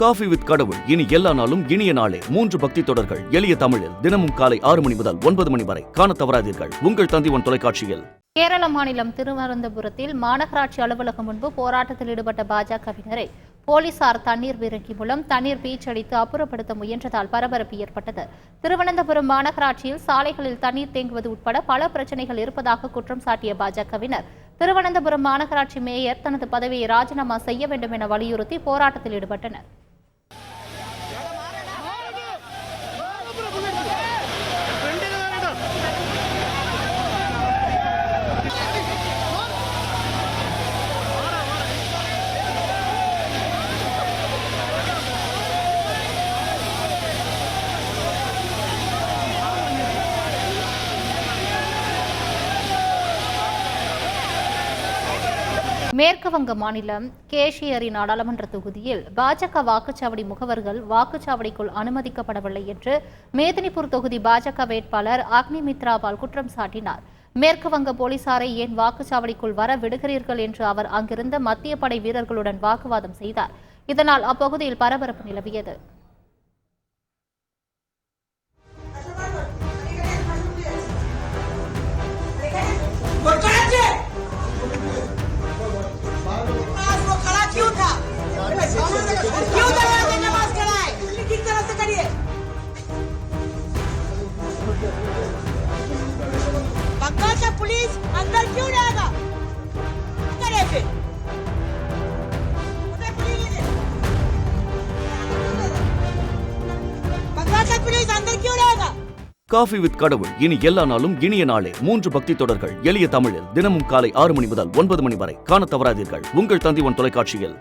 Coffee with கடவுள். இனி எல்லா நாளும் இனிய நாளே. மூன்று பக்தி தொடர்கள். எளிய தமிழில் தினமும் காலை ஆறு மணி முதல் ஒன்பது மணி வரை. காண தவறாதீர்கள். உங்கள் தந்திவன் தொலைக்காட்சியில். கேரள மாநிலம் திருவனந்தபுரத்தில் மாநகராட்சி அலுவலகம் முன்பு போராட்டத்தில் ஈடுபட்ட பாஜகவினரை போலீசார் தண்ணீர் விரங்கி மூலம் தண்ணீர் பீச்சடித்து அப்புறப்படுத்த முயன்றதால் பரபரப்பு ஏற்பட்டது. திருவனந்தபுரம் மாநகராட்சியில் சாலைகளில் தண்ணீர் தேங்குவது உட்பட பல பிரச்சனைகள் இருப்பதாக குற்றம் சாட்டிய பாஜகவினர். திருவனந்தபுரம் மாநகராட்சி மேயர் தனது பதவியை ராஜினாமா செய்ய வேண்டும் என வலியுறுத்தி போராட்டத்தில் ஈடுபட்டனர். மேற்கு வங்க மாநிலம் கேஷியரி நாடாளுமன்ற தொகுதியில் பாஜக வாக்குச்சாவடி முகவர்கள் வாக்குச்சாவடிக்குள் அனுமதிக்கப்படவில்லை என்று மேதினிபூர் தொகுதி பாஜக வேட்பாளர் அக்னிமித்ராபால் குற்றம் சாட்டினார். மேற்கு வங்க போலீசாரை ஏன் வாக்குச்சாவடிக்குள் வர விடுகிறீர்கள் என்று அவர் அங்கிருந்த மத்திய படை வீரர்களுடன் வாக்குவாதம் செய்தார். இதனால் அப்பகுதியில் பரபரப்பு நிலவியது. क्यों दरवाजे नमाज कराए किस तरह से करिए बंगाल का पुलिस अंदर क्यों रहेगा करे फिर उधर पुलिस है। बंगाल का पुलिस अंदर क्यों रहेगा காஃபி வித் கடவுள் இனி எல்லா நாளும் இனிய நாளே மூன்று பக்தி தொடர்கள் எளிய தமிழில் தினமும் காலை ஆறு மணி முதல் ஒன்பது மணி வரை காணத் தவறாதீர்கள் உங்கள் தந்திவன் தொலைக்காட்சியில்